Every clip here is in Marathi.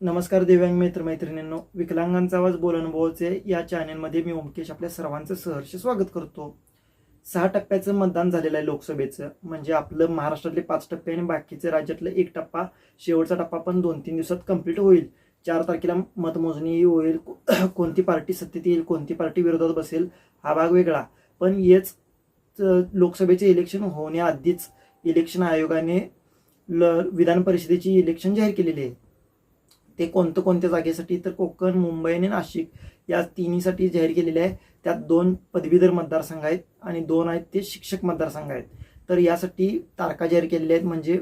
नमस्कार दिव्यांग मित्र मैत्रिणींनो विकलांगांचा आवाज बोलनुभवचे या चॅनेलमध्ये मी ओमकेश आपल्या सर्वांचं सहर्ष स्वागत करतो. सहा टप्प्याचं मतदान झालेलं आहे लोकसभेचं. म्हणजे आपलं महाराष्ट्रातले पाच टप्पे आणि बाकीचे राज्यातलं एक टप्पा शेवटचा टप्पा पण दोन तीन दिवसात कंप्लीट होईल. चार तारखेला मतमोजणी होईल. कोणती पार्टी सत्तेत येईल कोणती पार्टी विरोधात बसेल हा भाग वेगळा. पण हेच लोकसभेचे इलेक्शन होण्याआधीच इलेक्शन आयोगाने ल विधान परिषदेची इलेक्शन जाहीर केलेली आहे. ते कोणतं कोणत्या जागेसाठी? तर कोकण मुंबई आणि नाशिक या तिन्हीसाठी जाहीर केलेले आहे त्यात दोन पदवीधर मतदारसंघ आहेत आणि दोन आहेत ते शिक्षक मतदारसंघ आहेत. तर यासाठी तारखा जाहीर केलेल्या आहेत. म्हणजे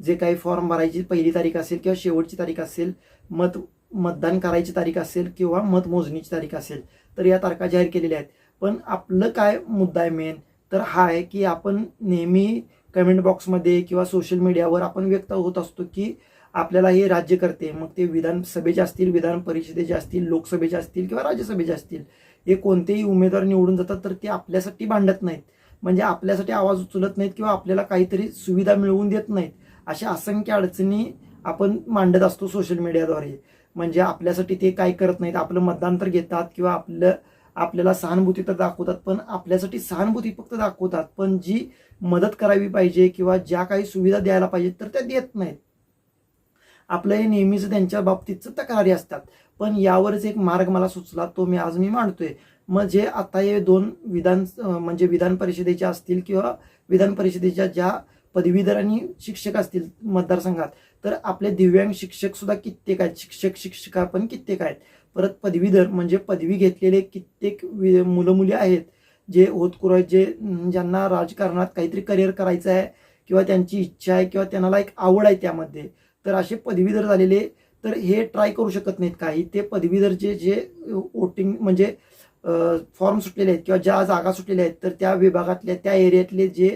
जे काही फॉर्म भरायची पहिली तारीख असेल किंवा शेवटची तारीख असेल मत मतदान करायची तारीख असेल किंवा मतमोजणीची तारीख असेल तर या तारखा जाहीर केलेल्या आहेत. पण आपलं काय मुद्दा आहे मेन तर हा आहे की आपण नेहमी कमेंट बॉक्समध्ये किंवा सोशल मीडियावर आपण व्यक्त होत असतो की आपल्याला हे राज्य करते. मग ते विधानसभेचे असतील विधान परिषदेचे असतील लोकसभेचे असतील किंवा राज्यसभेचे असतील हे कोणतेही उमेदवार निवडून जातात तर ते आपल्यासाठी भांडत नाहीत. म्हणजे आपल्यासाठी आवाज उचलत नाहीत किंवा आपल्याला काहीतरी सुविधा मिळवून देत नाहीत. अशा असंख्य अडचणी आपण मांडत असतो सोशल मीडियाद्वारे म्हणजे आपल्यासाठी ते काय करत नाहीत. आपलं मतदान तर घेतात किंवा आपलं आपल्याला सहानुभूती तर दाखवतात पण आपल्यासाठी सहानुभूती फक्त दाखवतात. पण जी मदत करावी पाहिजे किंवा ज्या काही सुविधा द्यायला पाहिजेत तर त्या देत नाहीत. आपलं हे नेहमीच त्यांच्या बाबतीतच तक्रारी असतात. पण यावरच एक मार्ग मला सुचला तो मी आज मी मांडतोय. मग जे आता हे दोन विधान म्हणजे विधान परिषदेच्या असतील किंवा विधान परिषदेच्या ज्या पदवीधर आणि शिक्षक असतील मतदारसंघात तर आपले दिव्यांग शिक्षक सुद्धा कित्येक आहेत. शिक्षक शिक्षिका पण कित्येक आहेत. परत पदवीधर म्हणजे पदवी घेतलेले कित्येक वि- मुलं मुली आहेत जे होतकुर आहेत जे ज्यांना राजकारणात काहीतरी करिअर करायचं आहे किंवा त्यांची इच्छा आहे किंवा त्यांना एक आवड आहे त्यामध्ये. तर असे पदवीधर झालेले तर हे ट्राय करू शकत नाहीत काही. ते पदवीधरचे जे वोटिंग म्हणजे फॉर्म सुटलेले आहेत किंवा ज्या जागा सुटलेल्या आहेत तर त्या विभागातल्या त्या एरियातले जे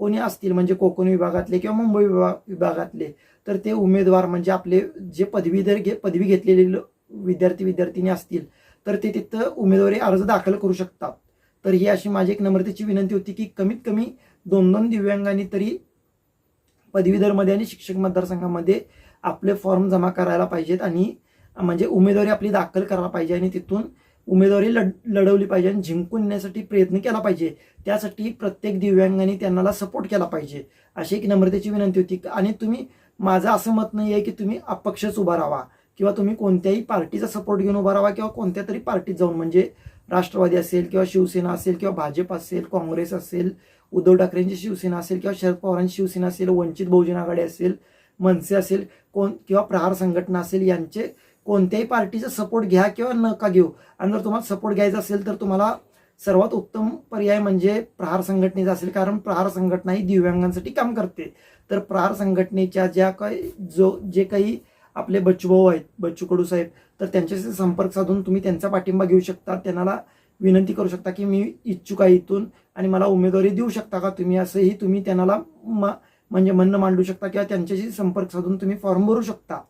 कोणी असतील म्हणजे कोकण विभागातले किंवा मुंबई विभाग विभागातले तर ते उमेदवार म्हणजे आपले जे पदवीधर घे पदवी घेतलेले विद्यार्थी विद्यार्थिनी असतील तर ते तिथं उमेदवारी अर्ज दाखल करू शकतात. तर ही अशी माझी एक नम्रतेची विनंती होती की कमीत कमी दोन दोन दिव्यांगांनी तरी पदवीधरमध्ये आणि शिक्षक मतदारसंघामध्ये आपले फॉर्म जमा करायला पाहिजेत आणि म्हणजे उमेदवारी आपली दाखल करायला पाहिजे आणि तिथून उमेदवारी लढ लढवली पाहिजे आणि जिंकून येण्यासाठी प्रयत्न केला पाहिजे. त्यासाठी प्रत्येक दिव्यांगाने त्यांना सपोर्ट केला पाहिजे. अशी एक नम्रतेची विनंती होती. आणि तुम्ही माझं असं मत नाही आहे की तुम्ही अपक्षच उभा राहा किंवा तुम्ही कोणत्याही पार्टीचा सपोर्ट घेऊन उभा राहा किंवा कोणत्या तरी पार्टीत जाऊन म्हणजे राष्ट्रवादी असेल किंवा शिवसेना असेल किंवा भाजप असेल काँग्रेस असेल उद्धव ठाकरेंची शिवसेना असेल किंवा शरद पवारांची शिवसेना असेल वंचित बहुजन आघाडी असेल मनसे असेल कोण किंवा प्रहार संघटना असेल यांचे कोणत्याही पार्टीचा सपोर्ट घ्या किंवा नका घेऊ. आणि जर तुम्हाला सपोर्ट घ्यायचा असेल तर तुम्हाला सर्वात उत्तम पर्याय म्हणजे प्रहार संघटनेचा असेल. कारण प्रहार संघटना ही दिव्यांगांसाठी काम करते. तर प्रहार संघटनेच्या ज्या काही जो जे काही आपले बच्चूभाऊ आहेत बच्चू कडू साहेब तर त्यांच्याशी संपर्क साधून तुम्ही त्यांचा पाठिंबा घेऊ शकता. त्यांना विनंती करू शकता की मी इच्छुक आहे इथून आणि मला उमेदवारी देऊ शकता का तुम्ही? असंही तुम्ही त्यांना म- म्हणजे म्हणणं मांडू शकता किंवा त्यांच्याशी संपर्क साधून तुम्ही फॉर्म भरू शकता.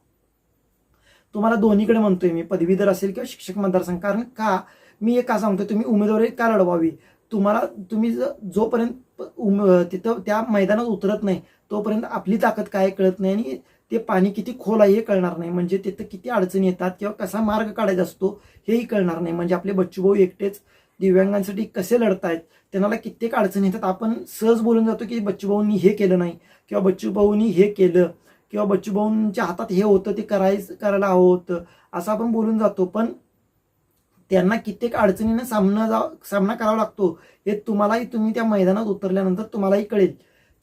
तुम्हाला दोन्हीकडे म्हणतोय मी पदवीधर असेल किंवा शिक्षक मतदारसंघ. कारण का? मी एक का सांगतोय तुम्ही उमेदवारी का लढवावी? तुम्हाला तुम्ही जोपर्यंत उम- तिथं त्या मैदानात उतरत नाही तोपर्यंत आपली ताकद काय कळत नाही आणि ते पाणी किती खोल आहे हे कळणार नाही. म्हणजे तिथं किती अडचणी येतात किंवा कसा मार्ग काढायचा असतो हेही कळणार नाही. म्हणजे आपले बच्चूभाऊ एकटेच दिव्यांगांसाठी कसे लढतायत त्यांना कित्येक अडचणी येतात. आपण सहज बोलून जातो की बच्चूभाऊंनी हे केलं नाही किंवा बच्चूभाऊंनी हे केलं किंवा बच्चूभाऊंच्या हातात हे होतं ते करायचं करायला हवं होतं असं आपण बोलून जातो. पण त्यांना कित्येक अडचणींना सामना जा सामना करावा लागतो. हे तुम्हालाही तुम्ही त्या मैदानात उतरल्यानंतर तुम्हालाही कळेल.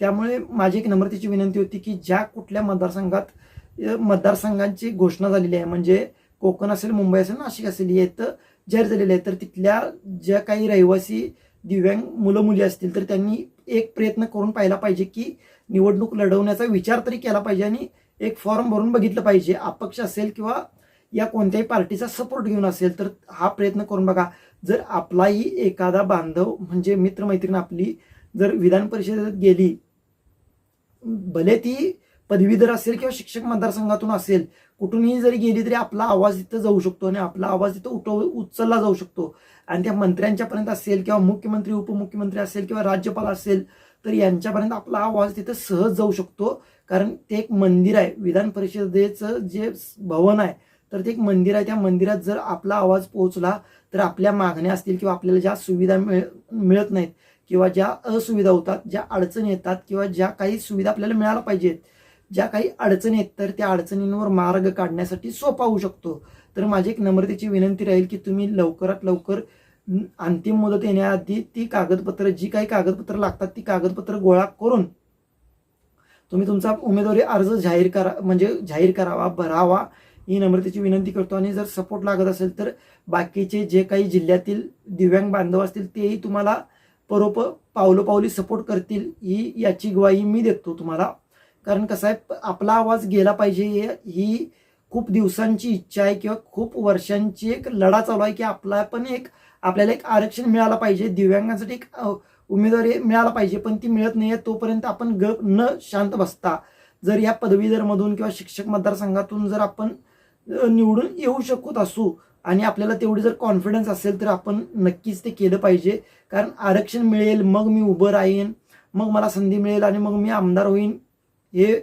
त्यामुळे माझी एक नम्रतेची विनंती होती की ज्या कुठल्या मतदारसंघात मतदारसंघांची घोषणा झालेली आहे म्हणजे कोकण असेल मुंबई असेल नाशिक असेल येत जाहीर झालेले आहे तर तिथल्या ज्या काही रहिवासी दिव्यांग मुलं मुली असतील तर त्यांनी एक प्रयत्न करून पाहिला पाहिजे की निवडणूक लढवण्याचा विचार तरी केला पाहिजे आणि एक फॉर्म भरून बघितलं पाहिजे. अपक्ष असेल किंवा या कोणत्याही पार्टीचा सपोर्ट घेऊन असेल तर हा प्रयत्न करून बघा. जर आपलाही एखादा बांधव म्हणजे मित्रमैत्रीण आपली जर विधान परिषदेत गेली भले ती पदवीधर असेल किंवा शिक्षक मतदारसंघातून असेल कुठूनही जरी गेली तरी आपला आवाज तिथं जाऊ शकतो आणि आपला आवाज तिथं उठव उचलला जाऊ शकतो. आणि त्या मंत्र्यांच्यापर्यंत असेल किंवा मुख्यमंत्री उपमुख्यमंत्री असेल किंवा राज्यपाल असेल तर यांच्यापर्यंत आपला आवाज तिथं सहज जाऊ शकतो. कारण ते एक मंदिर आहे. विधान परिषदेचं जे भवन आहे तर ते एक मंदिर आहे. त्या मंदिरात जर आपला आवाज पोहोचला तर आपल्या मागण्या असतील किंवा आपल्याला ज्या सुविधा मिळ मिळत नाहीत किंवा ज्या असुविधा होतात ज्या अडचणी येतात किंवा ज्या काही सुविधा आपल्याला मिळायला पाहिजेत ज्या काही अडचणी आहेत तर त्या अडचणींवर मार्ग काढण्यासाठी सोपा होऊ शकतो. तर माझी एक नम्रतेची विनंती राहील की तुम्ही लवकरात लवकर अंतिम मुदत येण्याआधी ती कागदपत्र जी काही कागदपत्र लागतात ती कागदपत्र गोळा करून तुम्ही तुमचा उमेदवारी अर्ज जाहीर करा म्हणजे जाहीर करावा भरावा ही नम्रतेची विनंती करतो. आणि जर सपोर्ट लागत असेल तर बाकीचे जे काही जिल्ह्यातील दिव्यांग बांधव असतील तेही तुम्हाला परोप पावलोपावली सपोर्ट करतील ही याची ग्वाही मी देतो तुम्हाला. कारण कसं आहे आपला आवाज गेला पाहिजे ही खूप दिवसांची इच्छा आहे किंवा खूप वर्षांची एक लढा चालू आहे की आपला पण एक आपल्याला एक आरक्षण मिळालं पाहिजे दिव्यांगांसाठी एक उमेदवारी मिळाला पाहिजे पण ती मिळत नाही आहे तोपर्यंत आपण ग न शांत बसता. जर या पदवीधरमधून किंवा शिक्षक मतदारसंघातून जर आपण निवडून येऊ शकत असू आणि आपल्याला तेवढी जर कॉन्फिडन्स असेल तर आपण नक्कीच ते केलं पाहिजे. कारण आरक्षण मिळेल मग मी उभं राहीन मग मला संधी मिळेल आणि मग मी आमदार होईन. हे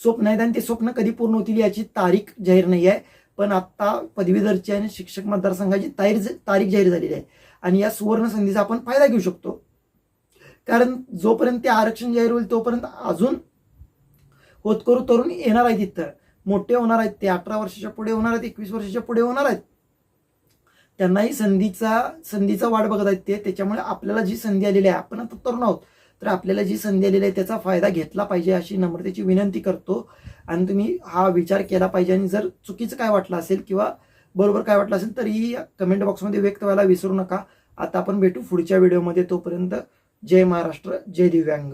स्वप्न आहेत आणि ते स्वप्न कधी पूर्ण होतील याची तारीख जाहीर नाही आहे. पण आत्ता पदवीधरची आणि शिक्षक मतदारसंघाची तारीख तारीख जाहीर झालेली आहे. आणि या सुवर्ण संधीचा आपण फायदा घेऊ शकतो. कारण जोपर्यंत ते आरक्षण जाहीर होईल तोपर्यंत अजून होतकरू तरुण येणार आहेत तिथं मोठे होणार आहेत ते अठरा वर्षाच्या पुढे होणार आहेत एकवीस वर्षाच्या पुढे होणार आहेत. त्यांनाही संधीचा संधीचा वाट बघत आहेत ते त्याच्यामुळे आपल्याला जी संधी आलेली आहे आपण आता तरुण आहोत तर आपल्याला जी संधी आलेली आहे त्याचा फायदा घेतला पाहिजे अशी नम्रतेची विनंती करतो. आणि तुम्ही हा विचार केला पाहिजे आणि जर चुकीचं काय वाटलं असेल किंवा बरोबर काय वाटलं असेल तरीही कमेंट बॉक्समध्ये व्यक्त व्हायला विसरू नका. आता आपण भेटू पुढच्या व्हिडिओमध्ये तोपर्यंत जय महाराष्ट्र जय दिव्यांग.